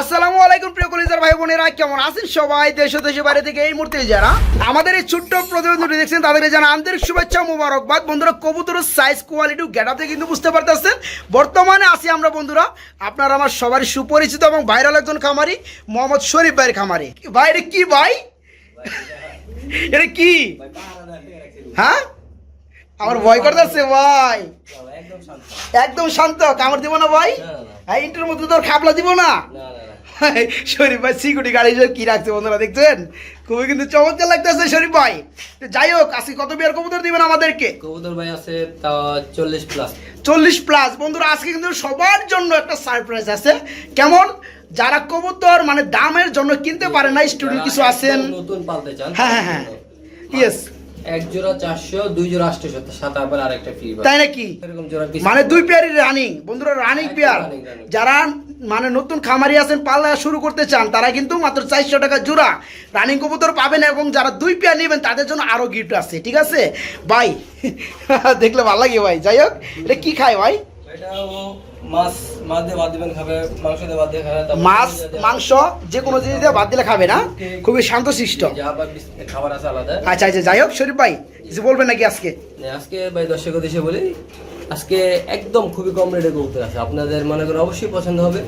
আসসালামু আলাইকুম প্রিয় কলিজার ভাই বোনেরা কেমন আছেন সবাই? দেশ ও দেশের বাইরে থেকে এই মুহূর্তে যারা আমাদের এই ছোট্ট প্রতিবেদনটি দেখছেন তাদেরকে জানা আন্তরিক শুভেচ্ছা মুবারকবাদ। বন্ধুরা কবুতরের সাইজ কোয়ালিটি গেটাতে কিন্তু বুঝতে পারতেছেন। বর্তমানে আছি আমরা বন্ধুরা আপনারা আমার সবারই সুপরিচিত এবং ভাইরাল একজন খামারি মোহাম্মদ শরীফ ভাইয়ের খামারি। ভাই এটা কি ভাই? এটা কি? হ্যাঁ? আমার ভয় করতেছে ভাই। একদম শান্ত। কামড় দিব না ভাই? হ্যাঁ ইন্টার মধ্যে তোর খাপলা দিব না। শরীফ ভাই সিকিউরিটি গাড়ি হিসেবে কি রাখছে বন্ধুরা দেখছেন? খুবই কিন্তু চমৎকার লাগতেছে শরীফ ভাই। যাই হোক আজকে কত বিয়ার কবুতর দিবেন আমাদেরকে? কবুতর ভাই আছে তাও চল্লিশ প্লাস চল্লিশ প্লাস বন্ধুরা আজকে কিন্তু সবার জন্য একটা সারপ্রাইজ আছে। কেমন? যারা কবুতর মানে দামের জন্য কিনতে পারে না স্টুডেন্ট কিছু আছেন। নতুন পালতে চান হ্যাঁ হ্যাঁ হ্যাঁ। ইয়েস এক জোড়া চারশো দুই জোড়া আটশো সাত আবার আরেকটা ফ্রি তাই নাকি? মানে দুই পেয়ারই রানিং বন্ধুরা রানিং পেয়ার। যারা মানে নতুন খামারি আছেন পাল্লা শুরু করতে চান তারা কিন্তু মাত্র চারশো টাকা জোড়া রানিং কবুতর পাবেন এবং যারা দুই পেয়ার নেবেন তাদের জন্য আরও গিফট আছে ঠিক আছে? ভাই দেখলে ভালো লাগে ভাই যাই হোক এটা কী খায় ভাই? মাছ মাংস যে কোনো জিনিস দিয়ে বাদ দিলে খাবে না? খুবই শান্তশিষ্ট। আচ্ছা আচ্ছা যাই হোক শরীফ ভাই কিছু বলবেন নাকি আজকে? আজকে ভাই দর্শক বলি আজকে একদম খুবই কম রেটে কবুতর আছে। আপনাদের মনে করে অবশ্যই পছন্দ হবে।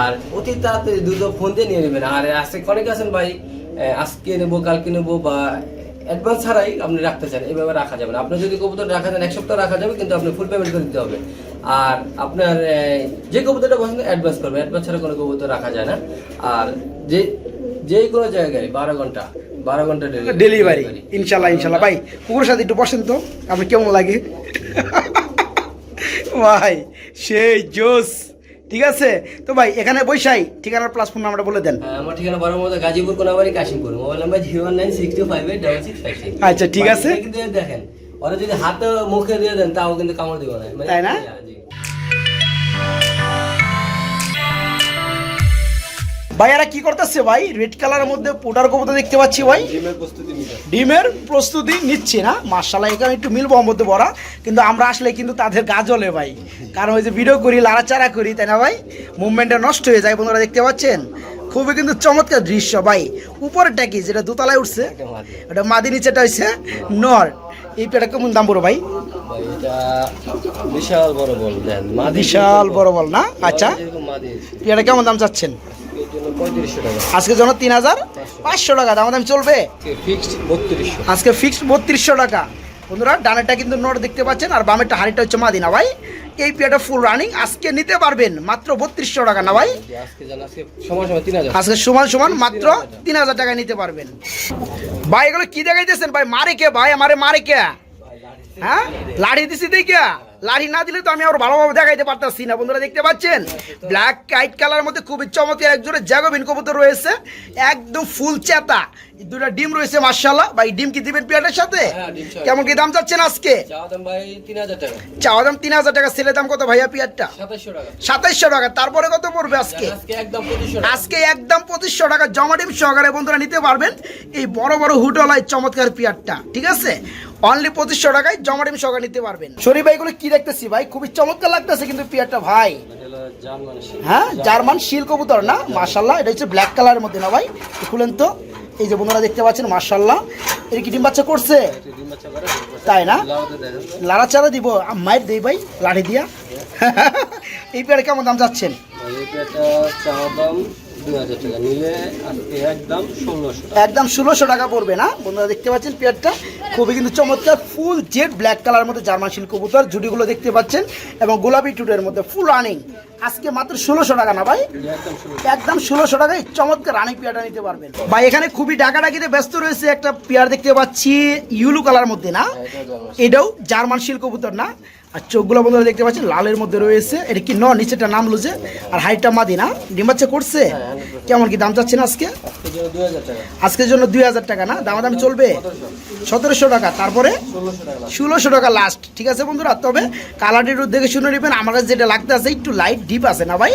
আর অতি তাড়াতাড়ি দুটো ফোন দিয়ে নিয়ে নেবেন। আর আজকে অনেকে আছেন ভাই আজকে নেব, কালকে নেব বা অ্যাডভান্স ছাড়াই আপনি রাখতে চান। এইভাবে রাখা যাবে না। আপনি যদি কবুতর রাখা চান এক সপ্তাহ রাখা যাবে, কিন্তু আপনি ফুল পেমেন্ট করে দিতে হবে। আর আপনার যে কবুতরটা পছন্দ অ্যাডভান্স করবে। অ্যাডভান্স ছাড়া কোনো কবুতর রাখা যায় না। আর যে যে কোনো জায়গায় বারো ঘণ্টা বারো ঘণ্টা ডেলিভারি ইনশাল্লাহ ইনশাল্লাহ। ভাই, কুকুরের সাথে একটু বসেন তো। আপনার কেমন লাগে? ভাই সেই জোস। ঠিক আছে? তো ভাই এখানে বৈশাই ঠিকানার প্লাস ফোন নাম্বারটা বলে দেন। হ্যাঁ, আমার ঠিকানা বড় মতো Gazipur Konabari Kashimpur. Mobile number zero one nine six two five eight double six five আচ্ছা, ঠিক আছে। কিন্তু দেখেন। ওরা যদি হাতে মুখে দিয়ে দেন তাও কিন্তু কামড় দিব না। তাই না? ভাই এরা কি করতেছে ভাই? রেড কালারের মধ্যে পোটার কবুতর দেখতে পাচ্ছি ভাই। ডিমের প্রস্তুতি নিচ্ছে না। মার্শাল্লাহ এখানে একটু মিল মধ্যে বড়া কিন্তু আমরা আসলে কিন্তু তাদের গা জ্বলে ভাই। কারণ ওই যে ভিডিও করি লাড়াচাড়া করি তাই না ভাই? মুভমেন্টটা নষ্ট হয়ে যায় বন্ধুরা দেখতে পাচ্ছেন? খুবই কিন্তু চমৎকার দৃশ্য ভাই। উপরেরটা কি? যেটা দোতলায় উঠছে। ওটা মাদি নিচেটা হচ্ছে নর। এই পেটা কেমন দাম পড়ো ভাই? বিশাল বড় বল মাদি বিশাল বড় বল না? আচ্ছা। পেটা কেমন দাম চাচ্ছেন? জন্য আজকের জন্য তিন হাজার পাঁচশো টাকা দাম দাম চলবে? আজকে ফিক্সড বত্রিশশো। টাকা। বন্ধুরা ডানেরটা কিন্তু নোট দেখতে পাচ্ছেন আর বামেরটা হাড়িটা হচ্ছে মাদিনা ভাই। এই পেয়ারটা ফুল রানিং আজকে নিতে পারবেন মাত্র বত্রিশশো টাকা না ভাই? আজকে জান আজকে আজকে সমান সমান মাত্র তিন হাজার টাকা নিতে পারবেন। ভাই এগুলো কি দেখাইতেছেন? ভাই মারে কে? ভাই আমারে মারে কে? হ্যাঁ? লাড়ি দিছি দেখে লাড়ি না দিলে তো আমি আর ভালোভাবে দেখাইতে পারতাছি না। বন্ধুরা দেখতে পাচ্ছেন? ব্ল্যাক কাইট কালার মধ্যে খুবই চমৎকার একজোড়ে জ্যাগোবিন কবুতর রয়েছে। একদম ফুল চেতা। দুটা ডিম রয়েছে মার্শাল্লাহ ভাই ডিম কি দিবেন পেয়ারের সাথে? হ্যাঁ। কেমন কি দাম চাচ্ছেন আজকে? চাওয়া দাম তিন হাজার টাকা। ছেলে দাম কত ভাইয়া পেয়ারটা সাতাইশশো টাকা। তারপরে কত পড়বে আজকে? আজকে একদম পঁচিশশো টাকা। আজকে একদম পঁচিশশো টাকা জমা ডিম সহকারে বন্ধুরা নিতে পারবেন। এই বড় বড় হুটলায় চমৎকার পিয়ারটা ঠিক আছে? অনলি পঁচিশশো টাকায় জমা ডিম সহকারে নিতে পারবেন। শরীফ ভাই এগুলো কি দেখতেছি ভাই? খুবই চমৎকার লাগতেছে কিন্তু পিয়ারটা ভাই। হ্যাঁ জার্মান শিল কবুতর না? মার্শাল্লাহ এটা হচ্ছে ব্ল্যাক কালারের মধ্যে না ভাই? খুলেন তো। এই যে বন্ধুরা দেখতে পাচ্ছেন মার্শাল্লাহ এর কি ডিম বাচ্চা করছে। তাই না? দেখেন। লাড়াচাড়া দিব। মায়ের দেই ভাই, লাড়ি দিয়া। এই পেয়ারে কেমন দাম যাচ্ছেন দুই হাজার টাকা। নিলে একদম ষোলোশো টাকা। একদম ষোলোশো টাকা পড়বে না? বন্ধুরা দেখতে পাচ্ছেন পেয়ারটা? খুবই কিন্তু চমৎকার ফুল জেড ব্ল্যাক কালার মধ্যে জার্মান শিল কবুতর জুডিগুলো দেখতে পাচ্ছেন এবং গোলাপি টুটের মধ্যে ফুল রানিং। আজকে মাত্র ষোলোশো টাকা না ভাই? একদম ষোলোশো টাকায় চমৎকার রানিং পেয়ারটা নিতে পারবেন। ভাই এখানে খুবই ডাকাডাকিতে ব্যস্ত রয়েছে একটা পেয়ার দেখতে পাচ্ছি ইউলু কালার মধ্যে না? এটাও জার্মান। শিল কবুতর না? আর চোখগুলো বন্ধুরা দেখতে পাচ্ছেন লালের মধ্যে রয়েছে। এটা কি ন নিচেটা নাম লুজে আর হাইটটা মাদি না ডিম বাচ্চা করছে? কেমন কি দাম চাচ্ছেন আজকে? আজকের জন্য দুই হাজার টাকা। না? দামাদামি চলবে? সতেরোশো। টাকা। তারপরে? ষোলোশো টাকা লাস্ট ঠিক আছে বন্ধুরা তবে কালারটির দেখে শুনে নেবেন। আমার কাছে যেটা লাগতে আছে একটু লাইট ডিপ আছে না ভাই?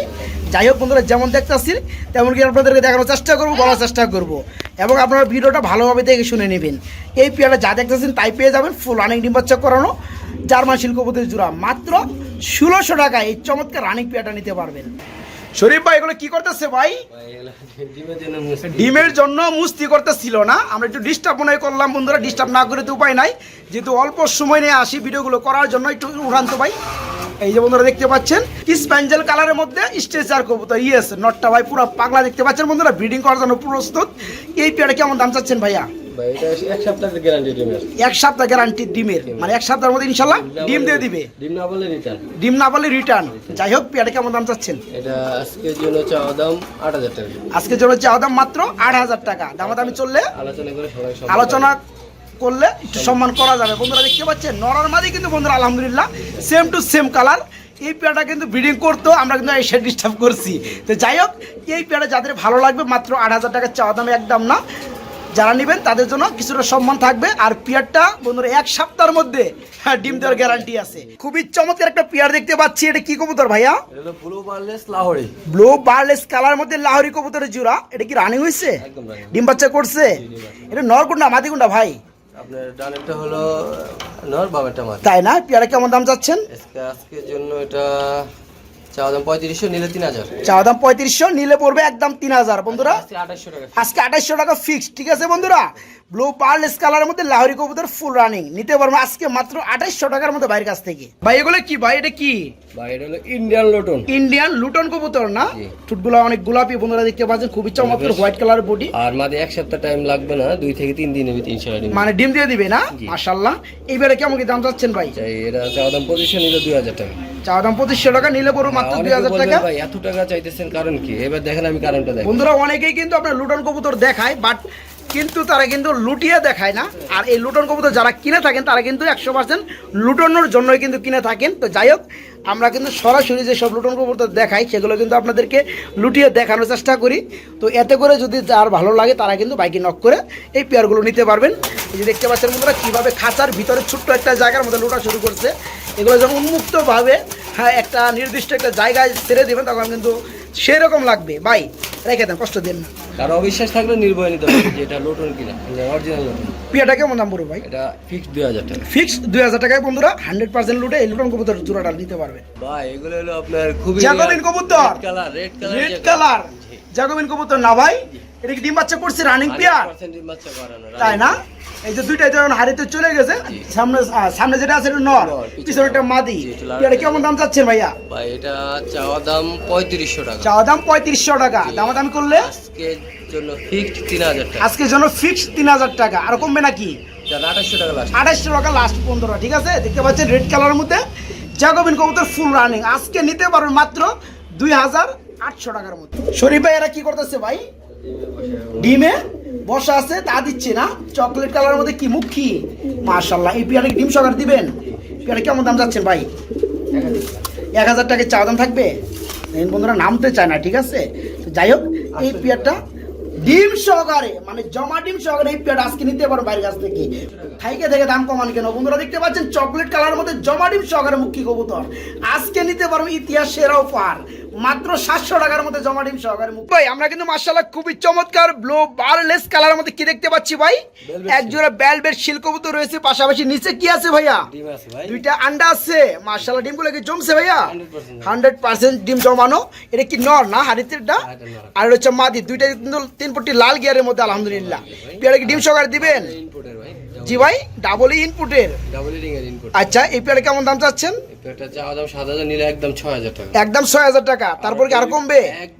যাই হোক বন্ধুরা যেমন দেখতে আসছি তেমন কি আপনাদেরকে দেখানোর চেষ্টা করব বলার চেষ্টা করব। এবং আপনারা ভিডিওটা ভালোভাবে দেখে শুনে নেবেন। এই পেয়ারটা যা দেখতেছেন তাই পেয়ে যাবেন ফুল অনেক ডিম বাচ্চা করানো। জার্মান শিল্পপতির জোড়া। মাত্র ষোলোশো টাকায় এই চমৎকার রানিং পেয়ারটা নিতে পারবেন। শরীফ ভাই, এগুলো কি করতেছে ভাই? ডিমের জন্য মুস্তি। করতেছিল না। আমরা একটু ডিস্টার্ব মনে করলাম বন্ধুরা ডিস্টার্ব না করে তো উপায় নাই। যেহেতু অল্প সময় নিয়ে আসি ভিডিওগুলো করার জন্য, একটু উড়ান্ত ভাই। এই যে বন্ধুরা দেখতে পাচ্ছেন কি স্প্যাঞ্জেল কালারের মধ্যে স্ট্রেচার কবুতর। ইয়েস নটটা ভাই পুরো পাগলা দেখতে পাচ্ছেন বন্ধুরা ব্রিডিং করার জন্য প্রস্তুত। এই পেয়ারে কেমন দাম চাচ্ছেন ভাইয়া? এক সপ্তাহ গ্যারান্টি ডিমের। মানে এক সপ্তাহের মধ্যে ইনশাল্লাহ ডিম দিয়ে দিবে। ডিম না বলে রিটার্ন ডিম না পারলে রিটার্ন যাই হোক পেয়ারে কেমন দাম চাচ্ছেন? এটা আজকের জন্য চাওয়া দাম আট হাজার টাকা। আজকে জন্য চাওয়া দাম মাত্র আট হাজার টাকা। দামাদামি চললে আলোচনা করে আলোচনা করলে একটু সম্মান করা যাবে। বন্ধুরা দেখতে পাচ্ছেন নরার মাঝে কিন্তু বন্ধুরা আলহামদুলিল্লাহ সেম টু সেম কালার এই পেয়ারটা কিন্তু ব্রিডিং করতো আমরা কিন্তু এসে ডিস্টার্ব করছি। তো যাই হোক এই পেয়ারটা যাদের ভালো লাগবে মাত্র আট হাজার টাকার চাওয়া দামে একদম না। যারা নেবেন তাদের জন্য কিছুটা সম্মান থাকবে। আর পিয়ারটা বন্ধুরা এক সপ্তাহের মধ্যে হ্যাঁ, ডিম দেওয়ার গ্যারান্টি আছে। খুবই চমৎকার একটা পিয়ার দেখতে পাচ্ছি। এটা কি কবুতর ভাইয়া? Blue barless Lahori. Blue barless colour মধ্যে লাহরি কবুতরের জোড়া। এটা কি রানিং হয়েছে? ডিম বাচ্চা করছে? এটা নরকুন্ডা মাদিকুন্ডা ভাই? আপনার ডানেরটা হলো নর বাবারটা মাছ তাই না? পেয়ারা কেমন দাম যাচ্ছেন আজকের জন্য এটা চাওয়া দাম পঁয়ত্রিশশো নিলে তিন হাজার। চাওয়া দাম পঁয়ত্রিশশো নিলে পড়বে একদম তিন হাজার। বন্ধুরা আজকে আঠাশশো টাকা আজকে আঠাশশো টাকা ফিক্স ঠিক আছে বন্ধুরা? ব্লু পার্লেস কালারের মধ্যে লাহরি কবুতর ফুল রানিং নিতে পারব আজকে মাত্র আঠাশশো টাকার মধ্যে বাইরের কাছ থেকে। ভাই এগুলো কি ভাই? এটা কি? বা এটা হলো ইন্ডিয়ান লোটন ইন্ডিয়ান লুটন কবুতর না। ঠুটগুলো অনেক গোলাপি বন্ধুরা দেখতে পাচ্ছেন খুবই চমৎকার হোয়াইট কালার বডি আর মাঝে এক সপ্তাহ টাইম লাগবে না দুই থেকে তিন ইনশাল্লাহ মানে ডিম দিয়ে দিবে না? জি। মাশাল্লাহ এইবারে কেমন কি দাম চাচ্ছেন ভাই? চাই এটা চাওয়া দাম পঁচিশশো নিলে দুই হাজার টাকা। চাওয়া দাম পঁচিশশো টাকা নিলে মাত্র দুই হাজার টাকা। ভাই এত টাকা চাইতেছেন কারণ কি? এবার দেখেন আমি কারণটা দেখি বন্ধুরা অনেকেই কিন্তু আপনার লুটন কবুতর দেখায় বাট কিন্তু তারা কিন্তু লুটিয়ে দেখায় না। আর এই লুটন কবুতর যারা কিনে থাকেন, তারা কিন্তু একশো পার্সেন্ট লুটনের জন্যই কিন্তু কিনে থাকেন। তো যাই হোক, আমরা কিন্তু সরাসরি যেসব লুটন কবুতর দেখাই, সেগুলো কিন্তু আপনাদেরকে লুটিয়ে দেখানোর চেষ্টা করি। তো এতে করে যদি যার ভালো লাগে, তারা কিন্তু বাইকে নক করে এই পেয়ারগুলো নিতে পারবেন। এই যে দেখতে পাচ্ছেন বন্ধুরা, কীভাবে খাঁচার ভিতরে ছোট্ট একটা জায়গার মধ্যে লুটা শুরু করছে। এগুলো যখন উন্মুক্তভাবে হ্যাঁ একটা নির্দিষ্ট একটা জায়গায় ছেড়ে দেবেন, তখন কিন্তু সেরকম লাগবে। বাই রেখে দেন, কষ্ট দেন না। কারও অবিশ্বাস থাকলে নির্ভয় নিতে হবে যে এটা লোটন কিনা অরিজিনাল লোটন। পিয়াটা কেমন দাম পড়বে ভাই? এটা ফিক্স দুই হাজার টাকা। ফিক্স দুই হাজার টাকায় বন্ধুরা হান্ড্রেড পার্সেন্ট লুটে এই লুটন কবুতর জোড়াটা নিতে পারবে। ভাই এগুলো হলো আপনার খুবই জ্যাকোবিন কবুতর। Colour red colour red colour Jacobin কবুতর না ভাই? এটা কি ডিম বাচ্চা করছে? রানিং পেয়ার তাই না? এই যে দুইটাই যখন হারিতে চলে গেছে। সামনে সামনে যেটা আছে এটা নর পিছনে একটা মাদি। এটা কেমন দাম চাচ্ছেন ভাইয়া? ভাই এটা চাওয়া দাম পঁয়ত্রিশশো টাকা। চাওয়া দাম পঁয়ত্রিশশো টাকা। দামাদামি করলে? আজকের জন্য ফিক্স তিন হাজার টাকা। আজকের জন্য ফিক্স তিন হাজার টাকা। আর কমবে নাকি? যার আঠাশশো টাকা লাস্ট আঠাশশো টাকা লাস্ট পনেরো ঠিক আছে? দেখতে পাচ্ছেন রেড কালারের মধ্যে জাগোবিন কবুতর ফুল রানিং আজকে নিতে পারবেন মাত্র দুই হাজার আটশো টাকার মধ্যে। শরীফ ভাই এরা কি করতেছে ভাই? ডিমে বসা আছে, তা দিচ্ছে না। চকলেট কালারের মধ্যে কি মুখী মাশাল্লাহ এই পিয়ারে ডিম সকার দিবেন? পিয়ারে কেমন দাম যাচ্ছেন ভাই? এক হাজার টাকা চা দাম থাকবে? বন্ধুরা, নামতে চায় না, ঠিক আছে? যাই হোক, এই পেয়ারটা ডিম সহকারে মানে জমা ডিম সহকারে এই পেয়ারটা আজকে নিতে পারো বাইরের কাছ থেকে। থাইকে থেকে দাম কমান কেন? বন্ধুরা, দেখতে পাচ্ছেন, চকলেট কালারের মধ্যে জমা ডিম সহকারে মুখী কবুতর? আজকে নিতে পারো ইতিহাস সেরা অফার। মাত্র সাতশো টাকার মধ্যে জমা ডিম সহকারে মুখ ভাই আমরা কিন্তু মার্শাল্লাহ খুবই চমৎকার ব্লু বারলেস কালারের মধ্যে কি দেখতে পাচ্ছি ভাই? Velvet এক জোড়া বেলবেট শিল রয়েছে পাশাপাশি নিচে কি আছে ভাইয়া? দুইটা আন্ডা আছে। মার্শাল্লাহ ডিমগুলো কি জমছে ভাইয়া? Hundred percent. ডিম জমানো। এটা কি নর না হাড়িতেরটা আর হচ্ছে মাদি। দুইটা কিন্তু তিন পট্টি লাল গিয়ারের মধ্যে আলহামদুলিল্লাহ। পেয়ারা কি ডিম সকার দিবেন? জি ভাই ডাবল ইনপুটের ডাবল রিং এর ইনপুট আচ্ছা এই পেয়ারা কেমন দাম চাচ্ছেন? এটা চাওয়া দাম সাত হাজার নিলে একদম ছয় হাজার টাকা। একদম ছয় হাজার টাকা। তারপর কি আর কমবে? এক-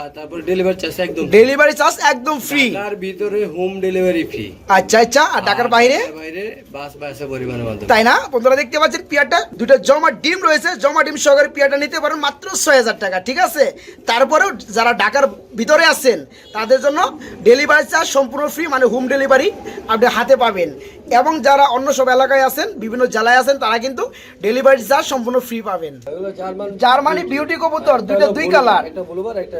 আর তারপর ডেলিভারি চার্জ একদম ডেলিভারি চার্জ একদম ফ্রি ভিতরে হোম ডেলিভারি ফ্রি আচ্ছা আচ্ছা আর বাইরে? বাইরে বাস বাসে পরিমাণের মাধ্যমে। তাই না? বন্ধুরা দেখতে পাচ্ছেন পিয়াটা দুটো জমা ডিম রয়েছে। জমা ডিম সহকারে পিয়াটা নিতে পারেন মাত্র ছয় হাজার টাকা ঠিক আছে? তারপরেও যারা ঢাকার ভিতরে আছেন তাদের জন্য ডেলিভারি চার্জ সম্পূর্ণ ফ্রি মানে হোম ডেলিভারি আপনি হাতে পাবেন। এবং যারা অন্য সব এলাকায় আছেন বিভিন্ন জেলায় আছেন তারা কিন্তু ডেলিভারি চার্জ সম্পূর্ণ ফ্রি পাবেন। জার্মানি বিউটি কবুতর দুটো দুই কালার একটা ব্লুবার একটা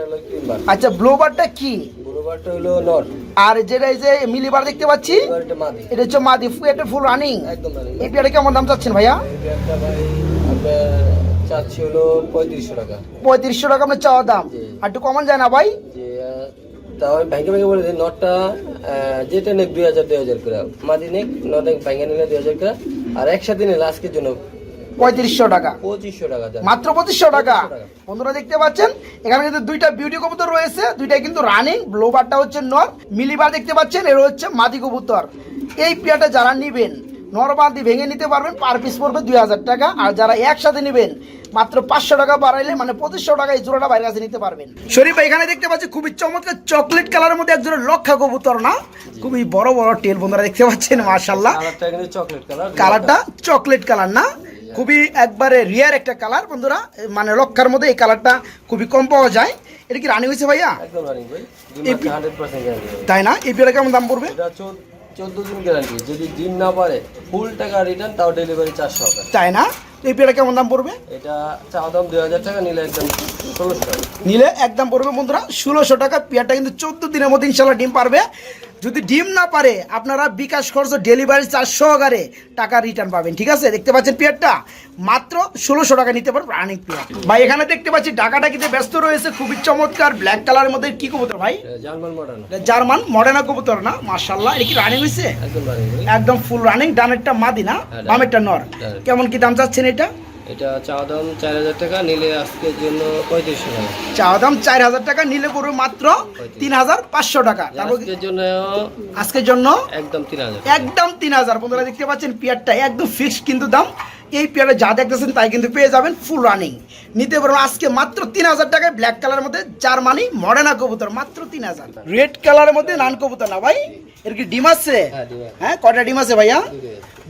আচ্ছা ব্লোবারটা কি? ব্লুবারটা হলো নর আর যেটা এই যে মিলিবার দেখতে পাচ্ছি এটা হচ্ছে মাদি এটা ফুল রানিং একদম এই পেয়ারটা কেমন দাম চাচ্ছেন ভাইয়া? এই একটা ভাই আপনার চাচ্ছি হলো পঁয়ত্রিশশো টাকা। পঁয়ত্রিশশো টাকা আপনার চাওয়া দাম। আর একটু কমান যায় না ভাই? যে আহ, তাও ভেঙে ভেঙে বলে দিই নটটা যেটা নেক দুই হাজার দুই হাজার করে। মাদি নেক নট ভেঙে নিলে দুই হাজার করে। আর একসাথে নিলে আজকের জন্য পঁয়ত্রিশশো টাকা। পঁচিশশো টাকা মাত্র পঁচিশশো টাকা। বন্ধুরা দেখতে পাচ্ছেন এখানে কিন্তু দুইটা বিউটি কবুতর রয়েছে দুইটাই কিন্তু রানিং ব্লোবারটা হচ্ছে নর মিলিবার দেখতে পাচ্ছেন এর হচ্ছে মাদি কবুতর। এই পেয়ারটা যারা নিবেন নরবাদি ভেঙে নিতে পারবেন পার পিস পড়বে দুই হাজার টাকা আর যারা একসাথে নেবেন মাত্র পাঁচশো টাকা বাড়াইলে মানে পঁচিশশো টাকা এই জোড়াটা বাইরের কাছে নিতে পারবেন। শরীফ এখানে দেখতে পাচ্ছি খুবই চমৎকার চকলেট কালারের মধ্যে একজোড়া লক্ষা কবুতর না? খুবই বড় বড় টেল বন্ধুরা দেখতে পাচ্ছেন মার্শাল্লাহ কালারটা চকলেট কালার কালারটা চকলেট কালার না? খুবই একবারে রিয়ার একটা কালার বন্ধুরা। মানে লক্ষার মধ্যে এই কালারটা খুবই কম পাওয়া যায়। এটা কি রানি হয়েছে ভাইয়া? তাই না? এই পেয়ারা কেমন দাম পড়বে? চোদ্দ দিন গ্যারান্টি যদি দিন না পারে ফুল টাকা রিটার্ন তাও ডেলিভারি চারশো টাকা তাই না? এই পেয়ারা কেমন দাম পড়বে? এটা চাওয়া দাম দুই হাজার টাকা নিলে একদম ষোলোশো টাকা। নিলে একদম পড়বে বন্ধুরা ষোলোশো টাকা। পেয়ারটা কিন্তু চোদ্দ দিনের মধ্যে ইনশাল্লাহ ডিম পারবে। যদি ডিম না পারে আপনারা বিকাশ খরচ ডেলিভারি চার্জ সহকারে টাকা রিটার্ন পাবেন ঠিক আছে? দেখতে পাচ্ছেন পেয়ারটা? মাত্র ষোলোশো টাকা নিতে পারবে রানিং পেয়ার। ভাই এখানে দেখতে পাচ্ছি ডাকাটা কিন্তু ব্যস্ত রয়েছে খুবই চমৎকার। ব্ল্যাক কালারের মধ্যে কি কবুতর ভাই? জার্মান মডার্ন জার্মান মডার্না কবুতর না মার্শাল্লাহ এটা কি রানিং হয়েছে একদম ফুল রানিং ডানেরটা মাদি না? হ্যাঁ, বামেরটা নর। কেমন কি দাম চাচ্ছেন এটা? এটা চাওয়া দাম চার হাজার টাকা নিলে আজকের জন্য পঁয়ত্রিশশো টাকা। চাওয়া দাম চার হাজার টাকা নিলে মাত্র তিন হাজার পাঁচশো টাকা। আজকের জন্য আজকের জন্য? একদম তিন হাজার একদম তিন হাজার। বন্ধুরা দেখতে পাচ্ছেন পেয়ারটা একদম ফিক্সড কিন্তু দাম। এই পেয়ারে যা দেখতেছেন তাই কিন্তু পেয়ে যাবেন ফুল রানিং নিতে পারবেন আজকে মাত্র তিন হাজার টাকায় ব্ল্যাক কালারের মধ্যে জার্মানি মডার্না কবুতর মাত্র তিন হাজার। রেড কালারের মধ্যে নান কবুতর না ভাই? এর কি ডিম আছে? হ্যাঁ। হ্যাঁ কয়টা ডিম আছে ভাইয়া?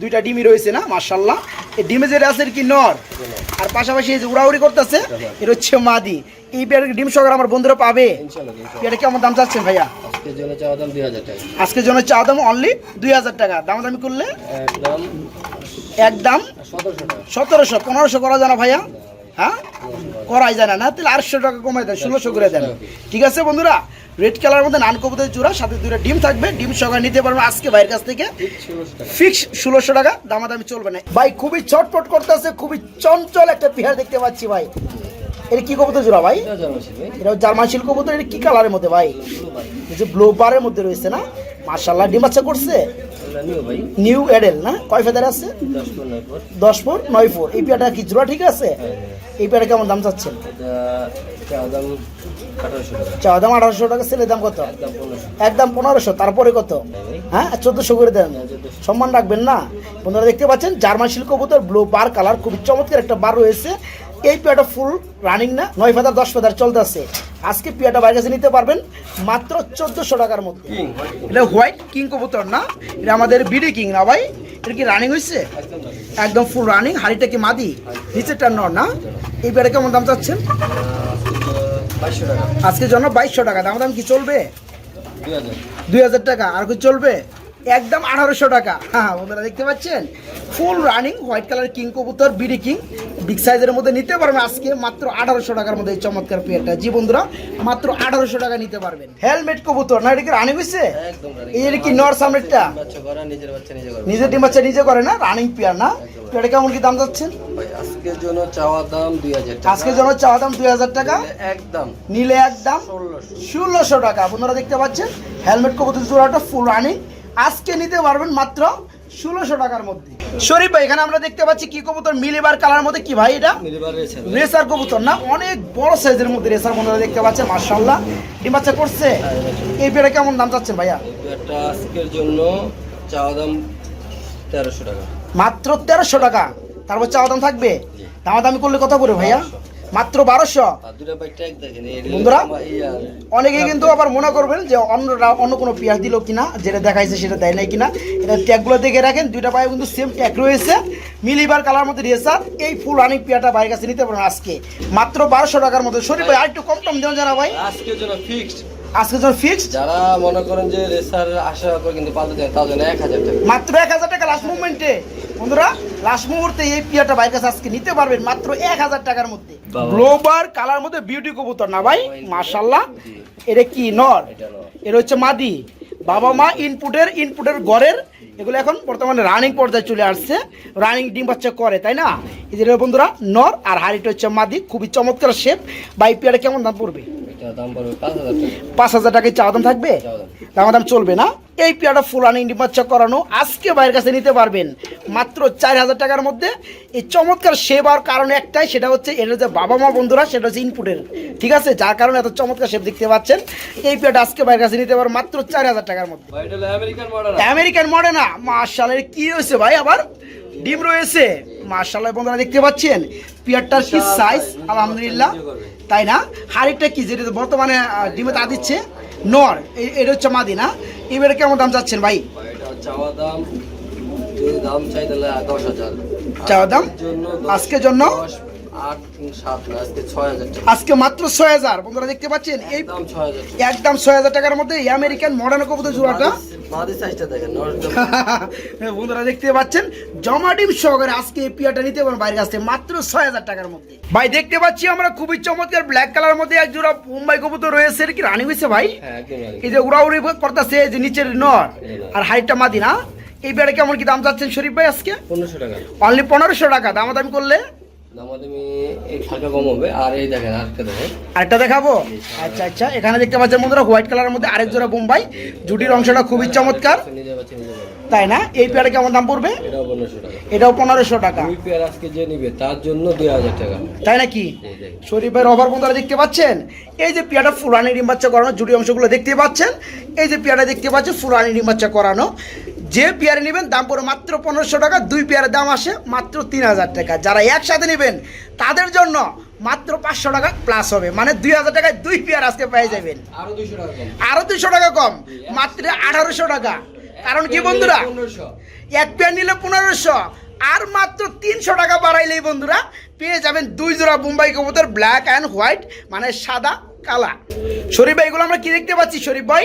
দুইটা ডিমই রয়েছে না? মার্শাল্লাহ এই ডিমে যেটা আছে কি নর? আর পাশাপাশি এই যে উড়াউড়ি করতেছে এর হচ্ছে মাদি। এই পেয়ারের ডিম সহকারে আমার বন্ধুরা পাবে? ইনশাল্লাহ ইনশাল্লাহ। পেয়ারে কেমন দাম চাচ্ছেন ভাইয়া? আজকের জন্য দাম চা দাম অনলি দুই হাজার টাকা। দামাদামি করলে একদম সতেরোশো পনেরোশো করা জানা ভাইয়া? হ্যাঁ? করাই জানা না। না তাহলে আটশো টাকা কমাই দেন, ষোলোশো করে দেন। ঠিক আছে বন্ধুরা? রেড কালার মধ্যে নান কবুতর জোড়া সাথে দুটো ডিম থাকবে। ডিম সকালে নিতে পারবেন আজকে ভাইয়ের কাছ থেকে। ফিক্স ষোলোশো টাকা, দামাদামি চলবে না। ভাই, খুবই চটপট করতেছে, খুবই চঞ্চল একটা পেয়ার দেখতে পাচ্ছি ভাই। এটা কি কবুতর জোড়া ভাই? এটা জার্মান শিল্প কবুতর, এটা কি কালারের মধ্যে ভাই? যে ব্লু বারের মধ্যে রয়েছে না? মার্শাল্লাহ ডিম বাচ্চা করছে? নিউ এডেল না? কয় ফেদার আছে? দশ ফোর নয় ফোর এই পেয়ারটা কি জোড়া ঠিক আছে? এই পেয়ারটা কেমন দাম চাচ্ছেন? চাওয়া দাম আঠারোশো টাকা। চাওয়া দাম কত? একদম পনেরোশো। তারপরে কত? হ্যাঁ চোদ্দশো করে দেন। সম্মান রাখবেন না। বন্ধুরা দেখতে পাচ্ছেন জার্মান শিল্ক কবুতর ব্লু বার কালার খুবই চমৎকার একটা বার রয়েছে। এই পেয়ারটা ফুল রানিং না নয় ফেদার দশ ফেদার চলতেছে আজকে পেয়ারটা বাইরের কাছে নিতে পারবেন মাত্র চোদ্দশো টাকার মধ্যে। কিং এটা হোয়াইট কিং কবুতর না এটা আমাদের বিডি কিং না ভাই? এটা কি রানিং হয়েছে একদম ফুল রানিং হাড়িটা কি মাদি? নিচেরটা নর না? এই পেয়ারে কেমন দাম চাচ্ছেন? আজকের জন্য বাইশশো টাকা দাম দাম কি চলবে? দুই হাজার টাকা আর কি চলবে? একদম আঠারোশো টাকা। হ্যাঁ বন্ধুরা দেখতে পাচ্ছেন? Full running white colour king কবুতর বিডি কিং বিগ সাইজের মধ্যে নিতে পারবেন আজকে মাত্র আঠারোশো টাকার মধ্যে এই চমৎকার পেয়ারটা জি বন্ধুরা মাত্র আঠারোশো টাকা নিতে পারবেন। হেলমেট কবুতর না এটা কি রানিং হয়েছে এই কি নর সামনেরটা? নিজের ডিম বাচ্চা নিজে করে না? রানিং পেয়ার না? পেয়ারটা কেমন কি দাম যাচ্ছেন আজকের জন্য চাওয়া দাম দুই হাজার আজকের জন্য চাওয়া দাম দুই হাজার টাকা? একদম। নিলে একদম? ষোলোশো। ষোলোশো টাকা। আপনারা দেখতে পাচ্ছেন? হেলমেট কবুতর জোড়াটা ফুল রানিং আজকে নিতে পারবেন মাত্র ষোলোশো টাকার মধ্যে। শরীফ ভাই এখানে আমরা দেখতে পাচ্ছি কি কবুতর মিলিবার কালার মধ্যে কি ভাই এটা? রেসার কবুতর না? অনেক বড় সাইজের মধ্যে রেসার বন্ধুরা দেখতে পাচ্ছেন মার্শাল্লাহ ডিম বাচ্চা করছে? এই পেয়ারা কেমন দাম চাচ্ছেন ভাইয়া? এই আজকের জন্য চাওয়া দাম তেরোশো টাকা। মাত্র তেরোশো টাকা। তারপর চাওয়া দাম থাকবে? দামাদামি করলে কত পড়বে ভাইয়া? মাত্র বারোশো। আর বন্ধুরা? অনেকে কিন্তু আবার মনে করবেন যে অন্যরা অন্য কোনো পেঁয়াজ দিল কিনা যেটা দেখাইছে সেটা দেয় নাই কিনা। এটা ট্যাগগুলো দেখে রাখেন দুইটা পায়ে কিন্তু সেম ট্যাগ রয়েছে। মিলিবার কালার মধ্যে রেসার এই ফুল রানিং পেয়ারটা বাইরের কাছে নিতে পারেন আজকে। মাত্র বারোশো টাকার মধ্যে। শরীর ভাই আরেকটু কম টম দেওয়া জানা ভাই। আজকের জন্য ফিক্সড আজকে যখন ফিক্সড যারা মনে করেন যে রেসার আশা করে কিন্তু পাল্টে দেন তার জন্য এক হাজার টাকা। মাত্র এক হাজার টাকা লাস্ট মুভমেন্টে বন্ধুরা লাস্ট মুহূর্তে এই পিয়াটা বাইরের কাছে আজকে নিতে পারবেন মাত্র এক হাজার টাকার মধ্যে। গ্লোবার কালার মধ্যে বিউটি কবুতর না ভাই? মাশাল্লাহ এটা কি নর? এটা এর হচ্ছে মাদি। বাবা মা ইনপুটের ইনপুটের গড়ের এগুলো এখন বর্তমানে রানিং পর্যায়ে চলে আসছে। রানিং ডিম বাচ্চা করে তাই না? এদের বন্ধুরা নর আর হাড়িটা হচ্ছে মাদি। খুবই চমৎকার শেপ বাই পেয়ারে কেমন দাম পড়বে? পাঁচ হাজার টাকায় চাওয়া দাম থাকবে? দাম। দাম চলবে না? এই পেয়ারটা ফুলানি ডিমাচ্চা করানো আজকে বাইরের কাছে নিতে পারবেন। মাত্র চার হাজার টাকার মধ্যে। এই চমৎকার সেবার কারণ একটাই সেটা হচ্ছে এটা যে বাবা মা বন্ধুরা সেটা হচ্ছে ইনপুটের ঠিক আছে? যার কারণে এত চমৎকার শেপ দেখতে পাচ্ছেন। এই পেয়ারটা আজকে বাইরের কাছে নিতে পারবেন মাত্র চার হাজার টাকার মধ্যে। আমেরিকান মডেল না মার্শালের কি হয়েছে ভাই আবার? ডিম রয়েছে। মার্শালের বন্ধুরা দেখতে পাচ্ছেন? পিয়ারটার কি সাইজ আলহামদুলিল্লাহ। তাই না? হাড়িটা কি? যেটা বর্তমানে ডিমে তা দিচ্ছে নর। এটা হচ্ছে মাদি না এবারে কেমন দাম চাচ্ছেন ভাই? চাওয়া দাম? আজকের জন্য আজকে মাত্র ছয় হাজার। বন্ধুরা দেখতে পাচ্ছেন এই একদম ছয় হাজার টাকার মধ্যে আমেরিকান মডার্ন কবুতর জোড়াটা নরটা বন্ধুরা দেখতে পাচ্ছেন জমা ডিম সহকারে আজকে এই পিয়াটা নিতে পারেন বাইরের কাছ থেকে মাত্র ছয় হাজার টাকার মধ্যে। ভাই দেখতে পাচ্ছি আমরা খুবই চমৎকার ব্ল্যাক কালার মধ্যে এক জোড়া মুম্বাই কবুতর রয়েছে কি রানি হয়েছে ভাই? হ্যাঁ। এই যে উড়াউড়ি করতেছে যে নিচের নর আর হাইটটা মাদি না। এই পেয়ারে কেমন কি দাম চাচ্ছেন শরীফ ভাই আজকে? পনেরোশো টাকা। অনলি পনেরোশো টাকা দামাদামি করলে আরেকটা দেখাবো? আচ্ছা আচ্ছা এখানে দেখতে পাচ্ছেন বন্ধুরা হোয়াইট কালারের মধ্যে আরেক জোড়া বোম্বাই। জুটির অংশটা খুবই চমৎকার। তাই না? এই পেয়ারে কেমন দাম পড়বে? এটাও পনেরোশো টাকা। পেয়ার আজকে যে নিবে তার জন্য দুই হাজার টাকা। তাই নাকি? এই দেখেন। শরীফের অভার বন্ধুরা দেখতে পাচ্ছেন? এই যে পিয়াটা ফুরানি ডিম বাচ্চা করানো জুটি অংশগুলো দেখতে পাচ্ছেন? এই যে পিয়াটা দেখতে পাচ্ছেন ফুরানি ডিম বাচ্চা করানো। যে পেয়ারে নেবেন দাম পড়ে মাত্র পনেরোশো টাকা দুই পেয়ারের দাম আসে মাত্র তিন হাজার টাকা। যারা একসাথে নেবেন তাদের জন্য মাত্র পাঁচশো টাকা প্লাস হবে। মানে দুই হাজার টাকায় দুই পেয়ার আজকে পেয়ে যাবেন। আরও দুইশো টাকা কম। দুশো টাকা কম মাত্র আঠারোশো টাকা। কারণ কি বন্ধুরা? এক পেয়ার নিলে পনেরোশো। আর মাত্র তিনশো টাকা বাড়াইলেই বন্ধুরা পেয়ে যাবেন দুই জোড়া মুম্বাই কবুতর ব্ল্যাক অ্যান্ড হোয়াইট মানে সাদা কালা শরীফ ভাই এগুলো আমরা কি দেখতে পাচ্ছি? শরীফ ভাই?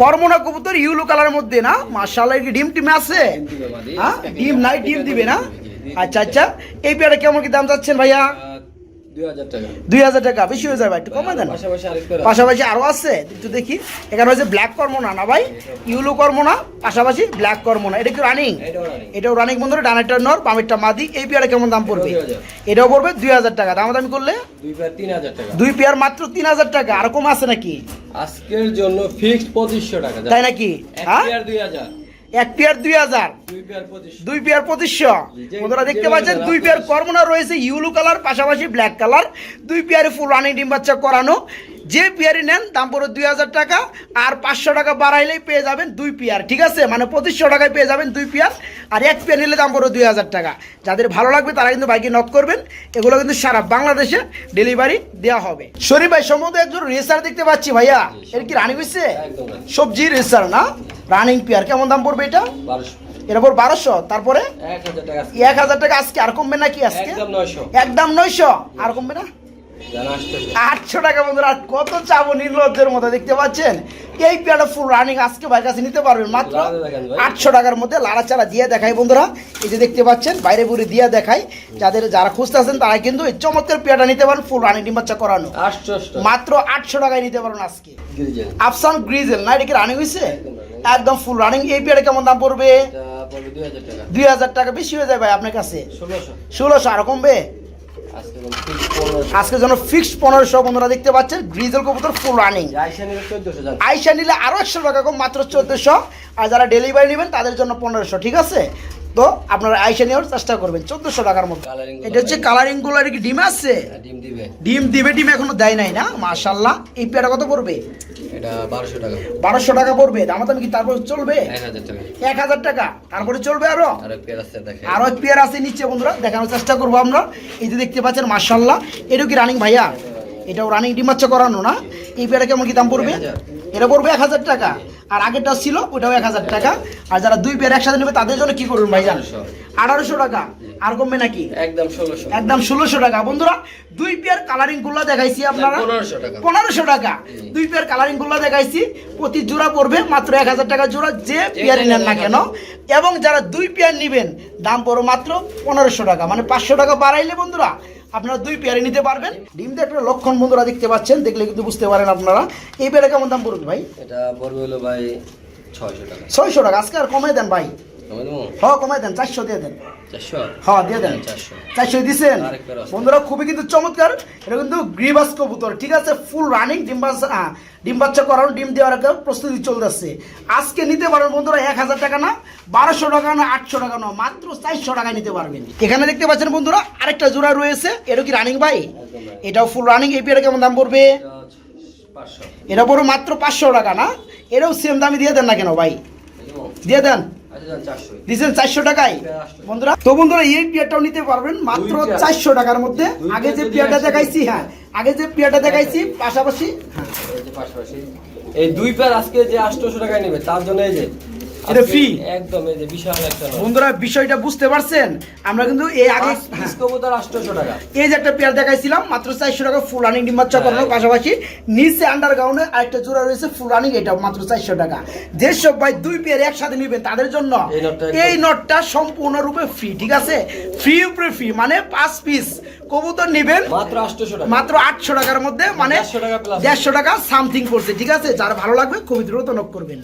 কর্মনা কবুতর ইউলো কালারের মধ্যে না? মার্শাল্লাহ কি ডিম টিম আছে? ডিম। হ্যাঁ? ডিম নাই ডিম দিবে না? আচ্ছা আচ্ছা। এই পেয়ারা কেমন কি দাম চাচ্ছেন ভাইয়া? দুই হাজার টাকা। বেশি হয়ে যাবে একটু কমাই দেন। পাশাপাশি আরেক আরও আছে একটু দেখি। এখানে হচ্ছে ব্ল্যাক কর্ম না ভাই ইউলো কর্ম না পাশাপাশি ব্ল্যাক কর্ম না এটা কি রানিং এটাও রানি বন্ধুরা ডানেরটা নর বামেরটা মাদি। এই পেয়ারে কেমন দাম পড়বে? এটাও পড়বে দুই হাজার টাকা। দাম করলে? দুই পেয়ার দুই মাত্র তিন হাজার টাকা। আর কম আছে নাকি? আজকের জন্য ফিক্সড পঁচিশশো টাকা। তাই নাকি? হ্যাঁ? দুই হাজার। এক পেয়ার দুই হাজার দুই পেয়ার পঁচিশশো। বন্ধুরা দেখতে পাচ্ছেন দুই পেয়ার কর্মনা রয়েছে ইউলো কালার পাশাপাশি ব্ল্যাক কালার। দুই পেয়ারে ফুল রানিং ডিম বাচ্চা করানো। যে পেয়ারই নেন দাম পড়ে দুই হাজার টাকা আর পাঁচশো টাকা বাড়াইলেই পেয়ে যাবেন দুই পেয়ার ঠিক আছে? মানে পঁচিশশো টাকায় পেয়ে যাবেন দুই পেয়ার আর এক পেয়ার নিলে দাম পড়ে দুই হাজার টাকা। যাদের ভালো লাগবে তারা কিন্তু বাইকে নক করবেন। এগুলো কিন্তু সারা বাংলাদেশে ডেলিভারি দেওয়া হবে। শরীফ ভাই সম্ভবত একজন রেসার দেখতে পাচ্ছি ভাইয়া। এর কি রানিং হচ্ছে রানি। সবজি রেসার না? রানিং পেয়ার কেমন দাম পড়বে এটা? বারোশো। এর উপর বারোশো তারপরে? এক হাজার টাকা আজকে। আর কমবে নাকি আজকে? একদম নয়শো আর কমবে না? আটশো টাকা বন্ধুরা আর কত চাবো নির্লজ্জের মতো দেখতে পাচ্ছেন? এই পেয়ারটা ফুল রানিং আজকে ভাইয়ের কাছে নিতে পারবেন মাত্র ভাই। আটশো টাকার মধ্যে লাড়া চাড়া দিয়ে দেখাই বন্ধুরা। এই যে দেখতে পাচ্ছেন বাইরে বুড়ি দিয়ে দেখাই। যাদের যারা খুঁজতে আছেন তারা কিন্তু এই চমৎকার পেয়ারটা নিতে পারেন ফুল রানিং ডিম করানো। মাত্র আটশো টাকায় নিতে পারবেন আজকে। আফসান গ্রিজেল না এটা কি রানিং হয়েছে একদম ফুল রানিং এই পেয়ারে কেমন দাম পড়বে দুই হাজার টাকা। দুই হাজার টাকা বেশি হয়ে যায় ভাই আপনার কাছে। ষোলোশো। ষোলোশো আর কমবে? আজকে যেন ফিক্সড পনেরোশো বন্ধুরা দেখতে পাচ্ছেন গ্রিজেল কবুতর ফুল রানিং আইসা নিলে চোদ্দশো আইসা নিলে আরও একশো টাকা কম মাত্র চোদ্দশো। আর যারা ডেলিভারি নেবেন তাদের জন্য পনেরোশো ঠিক আছে? তো আপনারা আইসা নেওয়ার চেষ্টা করবেন চোদ্দশো টাকার মধ্যে এটা হচ্ছে কালারিংগুলো কি ডিম আছে? ডিম দিবে। ডিম দিবে ডিম এখনও দেয় নাই না? মাশাল্লাহ এই পেয়ারা কত পড়বে? এটা বারোশো টাকা। বারোশো টাকা পড়বে। দাম দাম কি তারপর চলবে? এক হাজার টাকা। তারপরে চলবে আরও? আর পেয়ার আছে নিচে বন্ধুরা। দেখানোর চেষ্টা করব আমরা। এই যে দেখতে পাচ্ছেন মার্শাল্লাহ এটাও কি রানিং ভাইয়া? এটাও রানিং ডিম ডিমাচ্চা করানো না? এই পেয়ারা কেমন কি দাম পড়বে? এটা পড়বে এক হাজার টাকা। আর আগেরটা ছিল ওটাও এক হাজার টাকা। আর যারা দুই পেয়ার একসাথে নেবে তাদের জন্য কি করবেন ভাইজান? 1800 আঠারোশো টাকা। আর কমবে নাকি? একদম ষোলোশো। একদম ষোলোশো টাকা। বন্ধুরা দুই পেয়ার কালারিংগুলো দেখাইছি আপনারা। পনেরোশো টাকা। দুই পেয়ার কালারিংগুলো দেখাইছি। প্রতি জোড়া পড়বে মাত্র এক হাজার টাকা জোড়া যে পেয়ারই নেন না কেন। এবং যারা দুই পেয়ার নেবেন দাম পড়ো মাত্র পনেরোশো টাকা। মানে পাঁচশো টাকা বাড়াইলে বন্ধুরা আপনারা দুই পেয়ারে নিতে পারবেন। ডিম দিয়ে একটা লক্ষণ বন্ধুরা দেখতে পাচ্ছেন দেখলে কিন্তু বুঝতে পারেন আপনারা। এই পেয়ারে কেমন দাম পড়বে ভাই? এটা পড়বে হলো ভাই ছয়শো টাকা। ছয়শো টাকা আজকে আর কমে দেন ভাই। কমে কমাই দেন চারশো দিয়ে দেন। হ্যাঁ দিয়ে দেন। চারশো। চারশো দিচ্ছেন আরেক পেয়ার আছে। বন্ধুরা খুবই কিন্তু চমৎকার। এটা কিন্তু গ্রিবাস কবুতর ঠিক আছে? ফুল রানিং ডিম বাচ্চা ডিম বাচ্চা করানো ডিম দেওয়ার একটা প্রস্তুতি চলতেছে। আজকে নিতে পারবেন বন্ধুরা এক হাজার টাকা না বারোশো টাকা না আটশো টাকা না মাত্র চারশো টাকা নিতে পারবেন। এখানে দেখতে পাচ্ছেন বন্ধুরা আরেকটা জোড়া রয়েছে। এটা কি রানিং ভাই? এটাও ফুল রানিং এই পেয়ারা কেমন দাম পড়বে? এটা পড়বে মাত্র পাঁচশো টাকা না? এটাও সেম দামে দিয়ে দেন না কেন ভাই? দিয়ে দেন। দিচ্ছেন চারশো টাকায়। বন্ধুরা তো বন্ধুরা এই পেয়ারটাও নিতে পারবেন মাত্র চারশো টাকার মধ্যে। আগে যে পেয়ারটা দেখাইছি হ্যাঁ আগে যে পেয়ারটা দেখাইছি পাশাপাশি হ্যাঁ। এই পাশাপাশি। এই দুই পেয়ার আজকে যে আটশোশো টাকায় নেবে তার জন্য এই যে এটা একদম এই যে বিশাল একটা বন্ধুরা বিষয়টা বুঝতে পারছেন? আমরা কিন্তু এই আগে পাঁচ পিস কবুতর আটশোশো টাকা। এই যে একটা পেয়ার দেখাইছিলাম মাত্র চারশো টাকা ফুল রানিং হ্যাঁ। পাশাপাশি নিচে আন্ডার গ্রাউন্ডে আরেকটা জোড়া রয়েছে ফুল রানিং এটা মাত্র চারশো টাকা। যেসব ভাই দুই পেয়ার একসাথে নিবেন তাদের জন্য এই নটটা সম্পূর্ণরূপে ফ্রি ঠিক আছে? ফ্রি উপরে ফ্রি মানে পাঁচ পিস কবুতর নিবেন মাত্র আটশোশো টাকা। মাত্র আটশো টাকার মধ্যে মানে দেড়শো টাকা সামথিং করছে ঠিক আছে? যার ভালো লাগবে দ্রুত নক করবেন।